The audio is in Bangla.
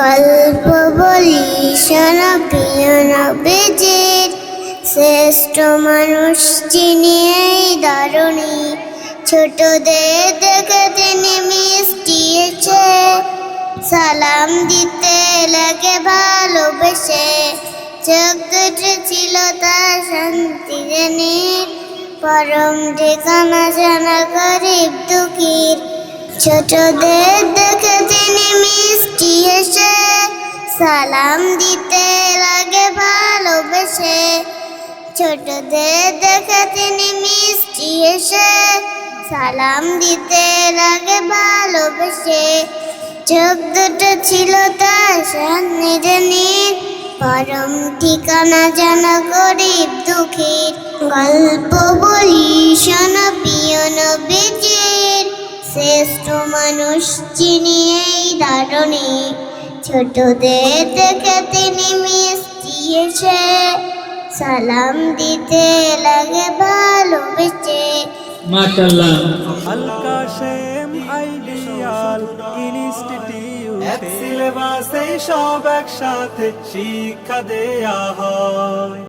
গল্প বলি, শোনো প্রিয় নবীজির। শ্রেষ্ঠ মানুষ যিনি এই দারুণী ছোটদের দেখে তিনি মিষ্টি এসে সালাম দিতে লাগে, ভালোবেসে। চোখ দুটো ছিল তার শান্তি জেনে পরম ঠিকানা জানা গরিব দুঃখীর। ছোটদের দেখে তিনি মিষ্টি এসে সালাম দিতে লাগে ভালোবেসে। ছোটদের দেখে তিনি মিষ্টি এসে সালাম দিতে লাগে ভালোবেসে। চোখ দুটো ছিল তার সামনে পরম ঠিকানা জানা গরিব দুঃখীর। গল্প বলি, শোনো প্রিয় শ্রেষ্ঠ মানুষ চিনি এই দারণে ছোটদের দেখে তিনি মিশিয়েছে সালাম দিতে লাগে ভালোবেসে। মাশাল্লাহ আল কাশেম আইডিয়াল ইনস্টিটিউট। এক সিলেবাসে সব একসাথে শিক্ষা দেয়া হয়।